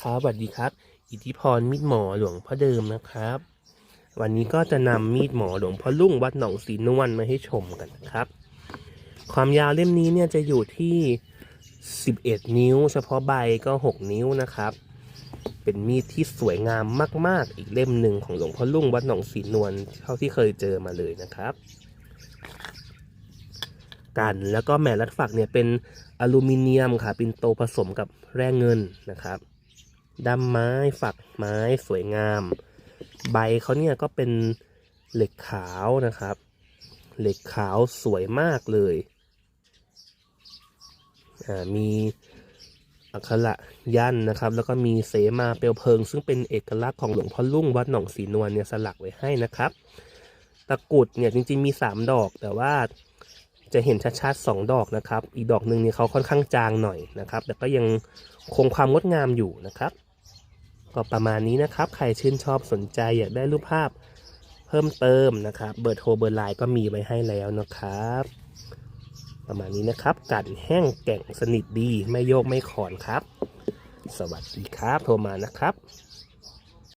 ครับสวัสดีครับ อิทธิพรมีดหมอหลวงพ่อเดิมนะครับ วันนี้ก็จะนำมีดหมอหลวงพ่อลุ่งวัดหนองสีนวลมาให้ชมกันนะครับ ความยาวเล่มนี้เนี่ยจะอยู่ที่ 11 นิ้ว เฉพาะใบก็ 6 นิ้วนะครับ เป็นมีดที่สวยงามมาก ๆ อีกเล่มหนึ่งของหลวงพ่อลุ่งวัดหนองสีนวลเท่าที่เคยเจอมาเลยนะครับกันแล้วก็แม่รัดฝักเนี่ยเป็นอลูมิเนียมค่ะปินโตผสมกับแร่เงินนะครับ ดำไม้ฝักไม้สวยงาม ใบเขาเนี่ยก็เป็นเหล็กขาวนะครับ เหล็กขาวสวยมากเลยมีอักขระยันนะครับ แล้วก็มีเสมาเปลวเพลิง ซึ่งเป็นเอกลักษณ์ของหลวงพ่อลุ่งวัดหนองสีนวลเนี่ยสลักไว้ให้นะครับ ตะกุดเนี่ยจริงๆมี 3 ดอกแต่ว่าจะเห็นชัดๆสองดอกนะครับ อีกดอกหนึ่งเนี่ยเขาค่อนข้างจางหน่อยนะครับ แต่ก็ยังคงความงดงามอยู่นะครับ ก็ประมาณนี้นะครับ ใครชื่นชอบสนใจอยากได้รูปภาพเพิ่มเติมนะครับ เบอร์โทรเบอร์ไลน์ก็มีไว้ให้แล้วนะครับ ประมาณนี้นะครับ กัดแห้งแก่งสนิทดี ไม่โยกไม่ขอนครับ สวัสดีครับ โทรมานะครับ